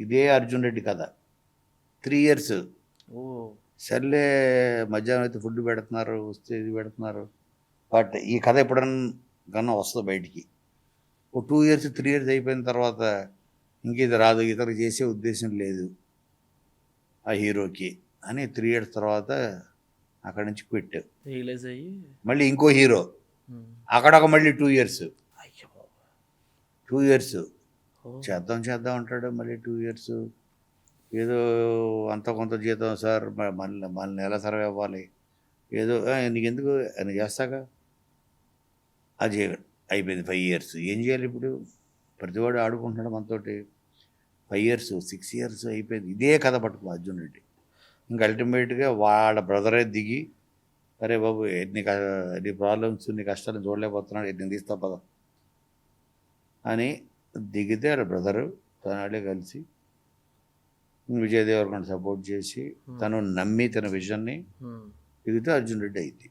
ఇదే అర్జున్ రెడ్డి కథ. Three years. ఓ. సర్లే మధ్యాహ్నం అయితే ఫుడ్ పెడుతున్నారు వస్తే ఇది పెడుతున్నారు. బట్ ఈ కథ ఎప్పుడన్నా కన్నా వస్తుంది బయటికి? ఓ టూ ఇయర్స్ త్రీ ఇయర్స్ అయిపోయిన తర్వాత ఇంక ఇది రాదు ఇతరు చేసే ఉద్దేశం లేదు ఆ హీరోకి అని త్రీ ఇయర్స్ తర్వాత అక్కడి నుంచి రియలైజ్ అయ్యి. మళ్ళీ ఇంకో హీరో. అక్కడ ఒక మళ్ళీ టూ ఇయర్స్. Two years. చేద్దాం చేద్దాం అంటాడు. మళ్ళీ టూ ఇయర్స్ ఏదో అంత కొంత జీతం సార్ మళ్ళీ మన నెల సర్వే అవ్వాలి ఏదో నీకు ఎందుకు ఆయన చేస్తాగా. అది అయిపోయింది ఫైవ్ ఇయర్స్ ఏం చేయాలి ఇప్పుడు? ప్రతివాడు ఆడుకుంటున్నాడు మనతోటి. ఫైవ్ ఇయర్స్ సిక్స్ ఇయర్స్ అయిపోయింది. ఇదే కథ పట్టుకో అర్జున్ రెడ్డి. ఇంకా అల్టిమేట్గా వాళ్ళ బ్రదరే దిగి అరే బాబు ఎన్ని క- ఎన్ని ప్రాబ్లమ్స్ నీ కష్టాలు చూడలేకపోతున్నాడు ఎన్ని తీస్తా పద అని దిగితే వాళ్ళ బ్రదరు తనాడే కలిసి విజయ్ దేవరకొండ సపోర్ట్ చేసి తను నమ్మి తన విజన్ని. దిగితే అర్జున్ రెడ్డి అయింది